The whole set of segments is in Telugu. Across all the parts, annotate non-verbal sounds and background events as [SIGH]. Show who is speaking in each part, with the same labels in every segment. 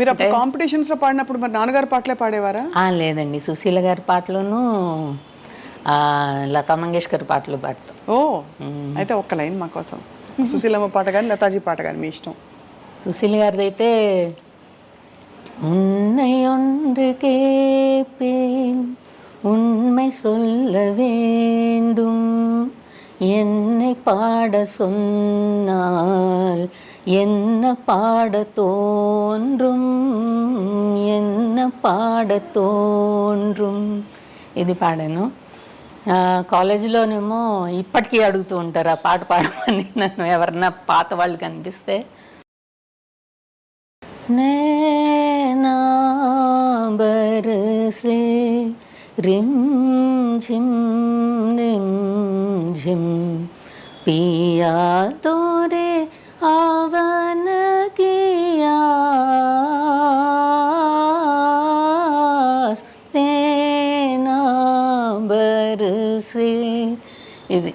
Speaker 1: మీరు అప్పుడు కాంపిటీషన్స్ లో పాడినప్పుడు మరి నాన్నగారు పాటలే పాడేవారా
Speaker 2: ఆ, లేదండి సుశీల గారి పాటలును ఆ, లతా మంగేష్కర్ పాటలు పాడతాం
Speaker 1: ఓ అయితే ఒక్క లైన్ మా కోసం సుశీలమ్మ పాట కానీ లతాజీ పాట కానీ మీ ఇష్టం
Speaker 2: சுசில் గారిదైతే உன்னை ஒன்று கேட்பேன் உண்மை சொல்ல வேண்டும் என்னை பாட சொன்னால் என்ன பாட தோன்றும்? என்ன பாட తోండ్రుం ఇది పాడాను కాలేజీలోనేమో ఇప్పటికీ అడుగుతూ ఉంటారు ఆ పాట పాడమని నన్ను ఎవరన్నా పాత వాళ్ళు కనిపిస్తే. బరసే రిం ఝిం రిం ఝిం పియా ఆ ఇది.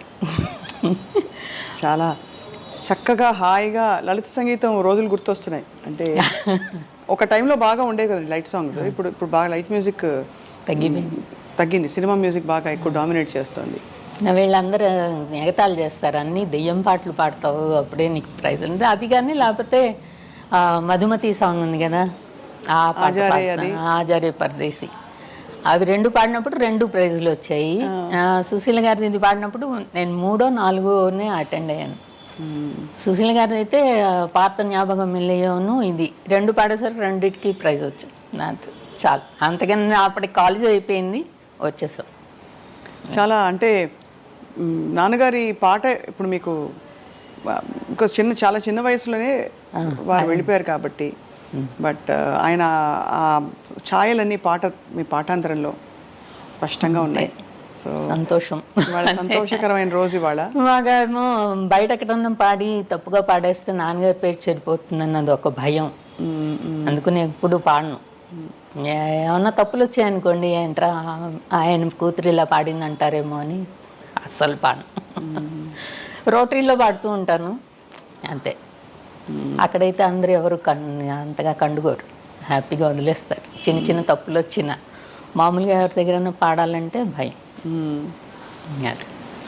Speaker 1: చాలా చక్కగా హాయిగా లలిత సంగీతం రోజులు గుర్తొస్తున్నాయి. అంటే [LAUGHS] ఒక టైంలో బాగా ఉండే కదండి లైట్ సాంగ్స్. ఇప్పుడు ఇప్పుడు బాగా లైట్ మ్యూజిక్
Speaker 2: తగ్గిపోయింది.
Speaker 1: తగ్గింది. సినిమా మ్యూజిక్ బాగా ఎక్కువ డామినేట్ చేస్తుంది.
Speaker 2: నా వీళ్ళందరూ ఎగతాళి చేస్తారు. అన్ని దెయ్యం పాటలు పాడతావు అప్పుడే నీకు ప్రైజ్ ఉంది అది కానీ లేకపోతే మధుమతి సాంగ్ ఉంది కదా ఆ పాట
Speaker 1: ఆజారే
Speaker 2: పాడుతున్నా. ఆజారే పరదేశి. అవి రెండు పాడినప్పుడు రెండు ప్రైజులు వచ్చాయి. సుశీల గారిది ఇది పాడినప్పుడు నేను మూడో నాలుగోనే అటెండ్ అయ్యాను. సుశీల గారిది అయితే పాత జ్ఞాపకం మిల్లయోను ఇది. రెండు పాడేసరికి రెండింటికి ప్రైజ్ వచ్చింది నాకు చాలు. అంతకన్నా అప్పటికి కాలేజ్ అయిపోయింది వచ్చేసాం.
Speaker 1: చాలా అంటే నాన్నగారి పాట ఇప్పుడు మీకు ఇంకో చిన్న చాలా చిన్న వయసులోనే వారు వెళ్ళిపోయారు కాబట్టి. బట్ ఆయన ఆ ఛాయలన్నీ పాట మీ పాఠాంతరంలో స్పష్టంగా ఉన్నాయి. సో
Speaker 2: సంతోషం. [LAUGHS]
Speaker 1: సంతోషకరమైన రోజు ఇవాళ.
Speaker 2: మాకేమో బయట ఎక్కడన్నా పాడి తప్పుగా పాడేస్తే నాన్నగారి పేరు చెడిపోతుంది అన్నది ఒక భయం.
Speaker 1: మ్,
Speaker 2: అందుకని ఎప్పుడు పాడను. ఏమన్నా తప్పులు వచ్చాయనుకోండి ఏంట్రా ఆయన కూతురు ఇలా పాడింది అంటారేమో అని అస్సలు పాడను. రోటరీలో పాడుతూ ఉంటాను. అంతే. అక్కడైతే అందరూ ఎవరు కన్ అంతగా కండుకోరు హ్యాపీగా వదిలేస్తారు. చిన్న చిన్న తప్పులు వచ్చిన. మామూలుగా ఎవరి దగ్గర పాడాలంటే భయం.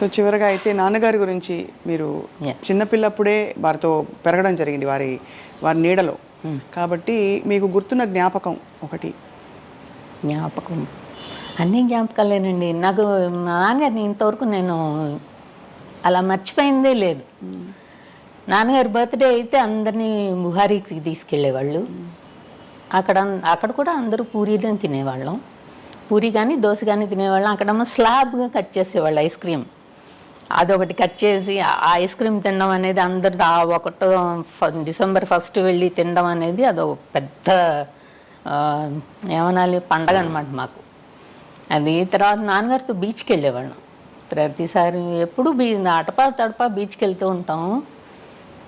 Speaker 1: సో చివరగా అయితే నాన్నగారి గురించి మీరు. చిన్నపిల్లప్పుడే వారితో పెరగడం జరిగింది వారి వారి నీడలో. కాబట్టి మీకు గుర్తున్న జ్ఞాపకం ఒకటి.
Speaker 2: జ్ఞాపకం. అన్ని జ్ఞాపకాలేనండి. నాకు నాన్నగారిని ఇంతవరకు నేను అలా మర్చిపోయిందే లేదు. నాన్నగారి బర్త్డే అయితే అందరినీ బుహారీకి తీసుకెళ్ళేవాళ్ళు. అక్కడ అక్కడ కూడా అందరూ పూరీనే తినేవాళ్ళం. పూరి కానీ దోశ కానీ తినేవాళ్ళం. అక్కడ స్లాబ్గా కట్ చేసేవాళ్ళు ఐస్ క్రీమ్. అదొకటి కట్ చేసి ఆ ఐస్ క్రీమ్ తినడం అనేది అందరు ఆ ఒకటో డిసెంబర్ ఫస్ట్ వెళ్ళి తినడం అనేది అదో పెద్ద ఏమనాలి పండగ అనమాట మాకు. అది తర్వాత నాన్నగారితో బీచ్కి వెళ్ళేవాళ్ళం ప్రతిసారి ఎప్పుడు బీ అటపా తడపా బీచ్కి వెళ్తూ ఉంటాము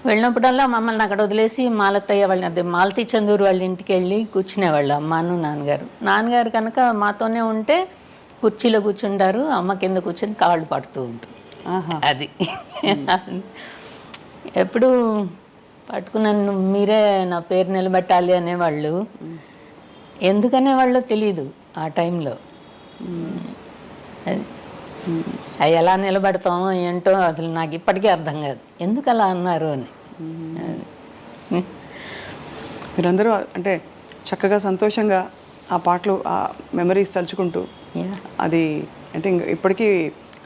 Speaker 2: వెళ్ళినప్పుడల్లా మమ్మల్ని అక్కడ వదిలేసి మాలతయ్య వాళ్ళని అదే మాలతీ చందూరు వాళ్ళ ఇంటికి వెళ్ళి కూర్చునేవాళ్ళు అమ్మను నాన్నగారు. నాన్నగారు కనుక మాతోనే ఉంటే కుర్చీలో కూర్చుంటారు అమ్మ కింద కూర్చొని కాళ్ళు పడుతూ ఉంటుంది.
Speaker 1: ఆహా.
Speaker 2: అది. ఎప్పుడు పట్టుకున్నాను మీరే నా పేరు నిలబెట్టాలి అనేవాళ్ళు. ఎందుకనే వాళ్ళో తెలియదు ఆ టైంలో. అది. అవి ఎలా నిలబెడతామో ఏంటో అసలు నాకు ఇప్పటికీ అర్థం కాదు. ఎందుకు అలా అన్నారు అని.
Speaker 1: మీరందరూ అంటే చక్కగా సంతోషంగా ఆ పాటలు ఆ మెమరీస్ తలుచుకుంటూ. అది ఐ థింక్ ఇప్పటికీ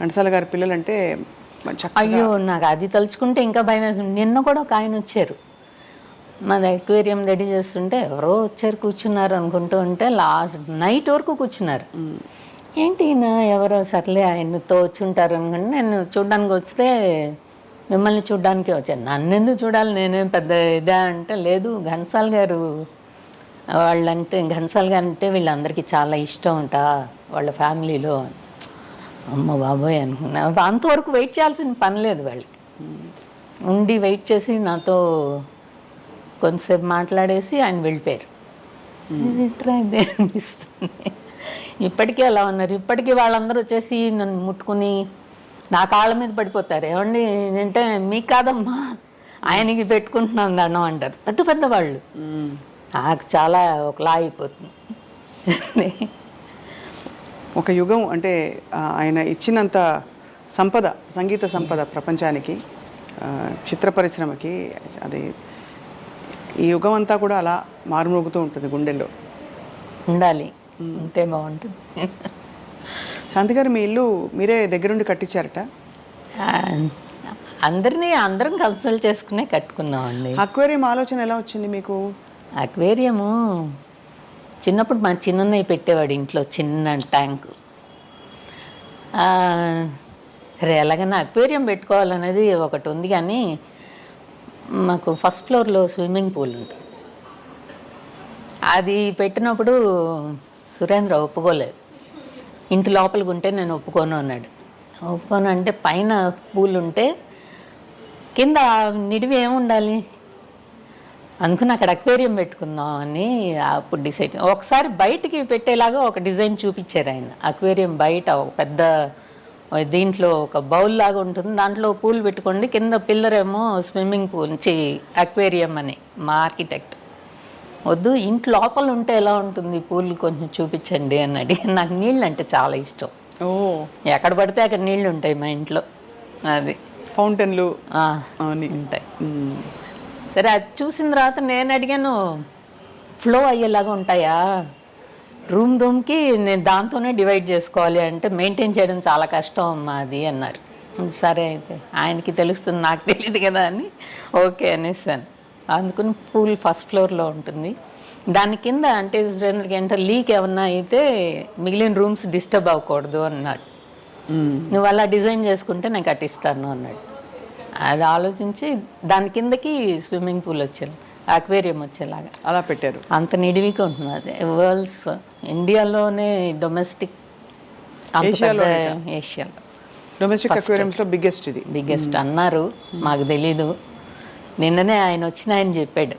Speaker 1: ఘంటసాల గారి పిల్లలంటే
Speaker 2: అయ్యో నాకు అది తలుచుకుంటే ఇంకా భయం వేస్తుంది. నిన్న కూడా ఒక ఆయన వచ్చారు. మాది అక్వేరియం రెడీ చేస్తుంటే ఎవరో వచ్చారు కూర్చున్నారు అనుకుంటూ ఉంటే లాస్ట్ నైట్ వరకు కూర్చున్నారు. ఏంటి ఈయన ఎవరో సర్లే ఆయనతో వచ్చి ఉంటారు అనుకుంటే నేను చూడడానికి వస్తే మిమ్మల్ని చూడడానికి వచ్చాను. నన్ను ఎందుకు చూడాలి? నేనేం పెద్ద ఇదా అంటే లేదు. ఘంటసాల్ గారు వాళ్ళంటే ఘంటసాల్ గారు అంటే వీళ్ళందరికీ చాలా ఇష్టం ఉంటా వాళ్ళ ఫ్యామిలీలో. అమ్మ బాబోయ్ అనుకున్నా. అంతవరకు వెయిట్ చేయాల్సిన పని లేదు వాళ్ళు ఉండి వెయిట్ చేసి నాతో కొంతసేపు మాట్లాడేసి ఆయన వెళ్ళిపోయారు. అనిపిస్తుంది? ఇప్పటికీ అలా ఉన్నారు. ఇప్పటికీ వాళ్ళందరూ వచ్చేసి నన్ను ముట్టుకుని నా కాళ్ళ మీద పడిపోతారు. ఏమండి అంటే మీకు కాదమ్మా ఆయనకి పెట్టుకుంటున్నాం దండం అంటారు. పెద్ద పెద్ద వాళ్ళు. నాకు చాలా ఒకలా అయిపోతుంది.
Speaker 1: ఒక యుగం అంటే ఆయన ఇచ్చినంత సంపద సంగీత సంపద ప్రపంచానికి చిత్ర పరిశ్రమకి అది ఈ యుగం అంతా కూడా అలా మారుమోగుతూ ఉంటుంది గుండెల్లో.
Speaker 2: ఉండాలి. ఉంటే బాగుంటుంది.
Speaker 1: శాంతి గారు మీ ఇల్లు మీరే దగ్గరుండి కట్టించారట?
Speaker 2: అందరినీ అందరం కన్సల్ట్ చేసుకునే కట్టుకున్నామండి.
Speaker 1: అక్వేరియం ఆలోచన ఎలా వచ్చింది మీకు?
Speaker 2: అక్వేరియము చిన్నప్పుడు మా చిన్నయ్య పెట్టేవాడు ఇంట్లో చిన్న ట్యాంక్. సరే ఎలాగైనా అక్వేరియం పెట్టుకోవాలనేది ఒకటి ఉంది కానీ మాకు ఫస్ట్ ఫ్లోర్లో స్విమ్మింగ్ పూల్ ఉంటుంది. అది పెట్టినప్పుడు సురేంద్ర ఒప్పుకోలేదు. ఇంటి లోపలికి ఉంటే నేను ఒప్పుకోను అన్నాడు. ఒప్పుకోను అంటే పైన పూలు ఉంటే కింద నిడివి ఏముండాలి? అనుకుని అక్కడ అక్వేరియం పెట్టుకుందాం అని అప్పుడు డిసైడ్ ఒకసారి బయటికి పెట్టేలాగా ఒక డిజైన్ చూపించారు ఆయన. అక్వేరియం బయట ఒక పెద్ద దీంట్లో ఒక బౌల్ లాగా ఉంటుంది. దాంట్లో పూలు పెట్టుకోండి కింద పిల్లరేమో స్విమ్మింగ్ పూల్ చి అక్వేరియం అని మా ఆర్కిటెక్ట్. వద్దు ఇంటి లోపల ఉంటే ఎలా ఉంటుంది? పూల్ కొంచెం చూపించండి అని అడిగి నాకు నీళ్ళు అంటే చాలా ఇష్టం.
Speaker 1: ఓ.
Speaker 2: ఎక్కడ పడితే అక్కడ నీళ్ళు ఉంటాయి మా ఇంట్లో. అది.
Speaker 1: ఫౌంటైన్లు
Speaker 2: ఉంటాయి. సరే అది చూసిన తర్వాత నేను అడిగాను ఫ్లో అయ్యేలాగా ఉంటాయా? రూమ్ రూమ్కి నేను దాంతోనే డివైడ్ చేసుకోవాలి అంటే మెయింటైన్ చేయడం చాలా కష్టం అమ్మా అది అన్నారు. సరే అయితే ఆయనకి తెలుస్తుంది నాకు తెలియదు కదా అని. ఓకే అనేసాను. అందుకని పూల్ ఫస్ట్ ఫ్లోర్లో ఉంటుంది. దాని కింద అంటే సురేంద్రకి అంటే లీక్ ఏమన్నా అయితే మిగిలిన రూమ్స్ డిస్టర్బ్ అవ్వకూడదు అన్నాడు. నువ్వు అలా డిజైన్ చేసుకుంటే నేను కట్టిస్తాను అన్నాడు. అది ఆలోచించి దాని కిందకి స్విమ్మింగ్ పూల్ వచ్చేది అక్వేరియం వచ్చేలాగా.
Speaker 1: అలా పెట్టారు.
Speaker 2: అంత నిడివిగా ఉంటుంది అది. వరల్డ్స్ ఇండియాలోనే డొమెస్టిక్
Speaker 1: ఏషియాలో. డొమెస్టిక్ అక్వేరియంస్లో బిగ్గెస్ట్ ఇది.
Speaker 2: బిగ్గెస్ట్ అన్నారు. మాకు తెలీదు. నిన్ననే ఆయన వచ్చిన ఆయన చెప్పాడు.